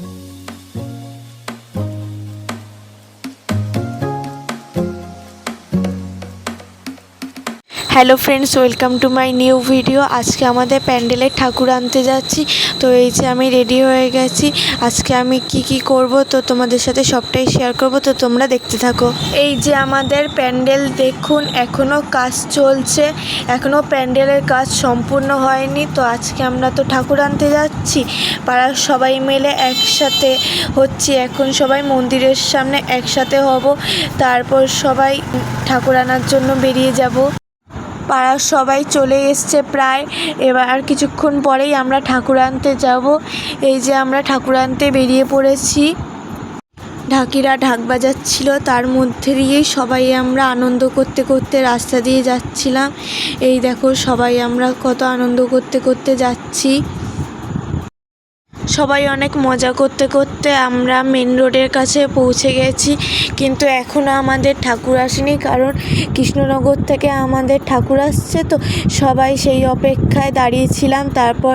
Mm-hmm. Hello friends welcome to my new video আজকে আমাদের প্যান্ডেলের ঠাকুর আনতে যাচ্ছি। তো এই যে আমি রেডি হয়ে গেছি। আজকে আমি কি কি করব তো তোমাদের সাথে সবটাই শেয়ার করব। তো তোমরা দেখতে থাকো। এই যে আমাদের প্যান্ডেল দেখুন এখনও কাজ চলছে। এখনও প্যান্ডেলের কাজ সম্পূর্ণ হয়নি। তো আজকে আমরা তো ঠাকুর আনতে যাচ্ছি। পাড়ার সবাই মিলে একসাথে হচ্ছি। এখন সবাই মন্দিরের সামনে একসাথে হব। তারপর সবাই ঠাকুর আনার জন্য বেরিয়ে যাব। পাড়ার সবাই চলে এসছে প্রায়। এবার কিছুক্ষণ পরেই আমরা ঠাকুর আনতে যাব। এই যে আমরা ঠাকুর আনতে বেরিয়ে পড়েছি। ঢাকিরা ঢাক বাজাচ্ছিল, তার মধ্যে দিয়েই সবাই আমরা আনন্দ করতে করতে রাস্তা দিয়ে যাচ্ছিলাম। এই দেখো সবাই আমরা কত আনন্দ করতে করতে যাচ্ছি। সবাই অনেক মজা করতে করতে আমরা মেন রোডের কাছে পৌঁছে গেছি। কিন্তু এখনও আমাদের ঠাকুর আসেনি, কারণ কৃষ্ণনগর থেকে আমাদের ঠাকুর আসছে তো সবাই সেই অপেক্ষায় দাঁড়িয়েছিলাম। তারপর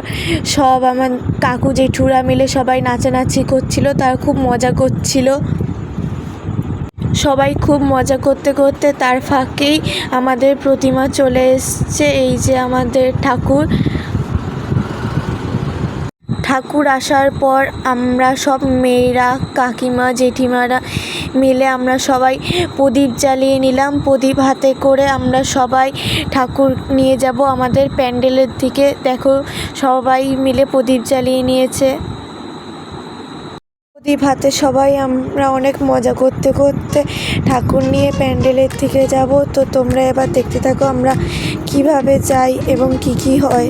সব আমার কাকু, জেঠুরা মিলে সবাই নাচানাচি করছিল, তার খুব মজা করছিল। সবাই খুব মজা করতে করতে তার ফাঁকেই আমাদের প্রতিমা চলে এসছে, এই যে আমাদের ঠাকুর। ঠাকুর আসার পর আমরা সব মেয়েরা, কাকিমা, জেঠিমারা মিলে আমরা সবাই প্রদীপ জ্বালিয়ে নিলাম। প্রদীপ হাতে করে আমরা সবাই ঠাকুর নিয়ে যাব আমাদের প্যান্ডেলের দিকে। দেখো, সবাই মিলে প্রদীপ জ্বালিয়ে নিয়েছে। প্রদীপ হাতে সবাই আমরা অনেক মজা করতে করতে ঠাকুর নিয়ে প্যান্ডেলের দিকে যাব। তো তোমরা এবার দেখতে থাকো আমরা কীভাবে যাই এবং কি কি হয়।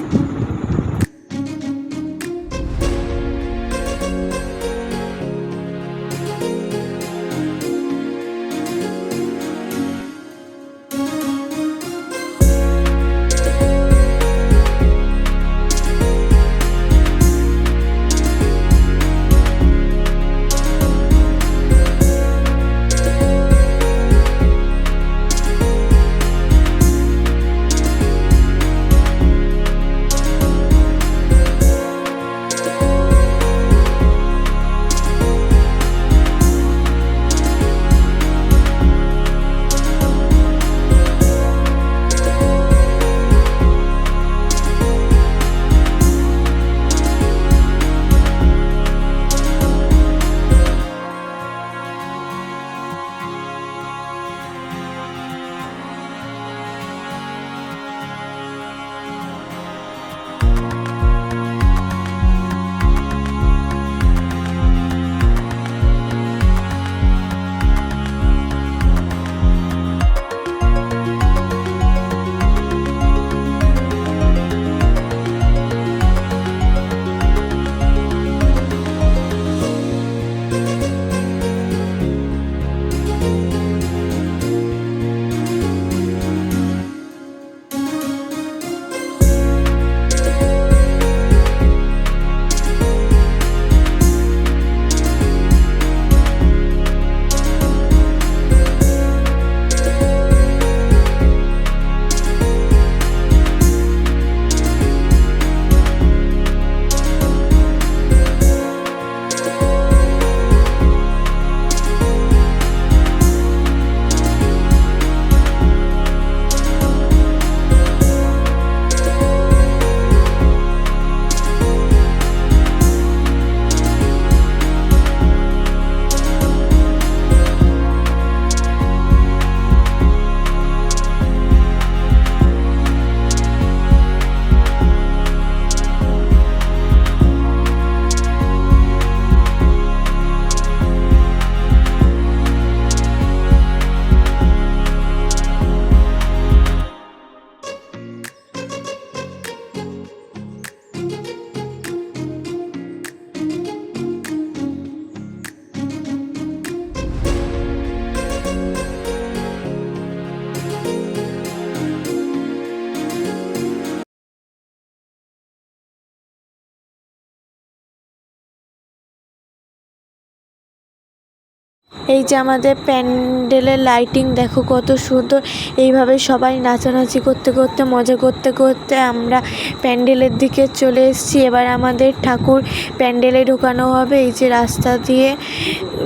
এই যে আমাদের প্যান্ডেলের লাইটিং দেখো কত সুন্দর। এইভাবে সবাই নাচানাচি করতে করতে, মজা করতে করতে আমরা প্যান্ডেলের দিকে চলে এসেছি। এবার আমাদের ঠাকুর প্যান্ডেলে ঢোকানো হবে। এই যে রাস্তা দিয়ে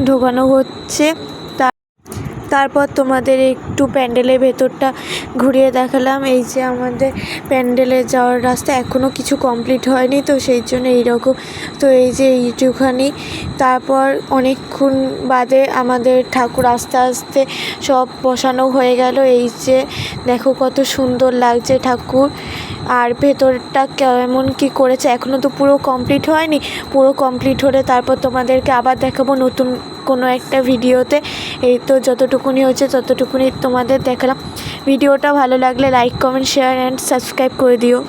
ঢোকানো হচ্ছে। তারপর তোমাদের একটু প্যান্ডেলের ভেতরটা ঘুরিয়ে দেখালাম। এই যে আমাদের প্যান্ডেলে যাওয়ার রাস্তা এখনও কিছু কমপ্লিট হয়নি, তো সেই জন্য এইরকম। তো এই যে এইটুখানি। তারপর অনেকক্ষণ বাদে আমাদের ঠাকুর আস্তে আস্তে সব বসানো হয়ে গেল। এই যে দেখো কত সুন্দর লাগছে ঠাকুর। আর ভেতরটা কেমন কি করেছে? এখনও তো পুরো কমপ্লিট হয়নি। পুরো কমপ্লিট হলে তারপর তোমাদেরকে আবার দেখাবো নতুন কোনো একটা ভিডিওতে। এই তো যতটুকুনি হচ্ছে ততটুকুনি তোমাদের দেখালাম। ভিডিওটা ভালো লাগলে like comment share and subscribe করে দিও।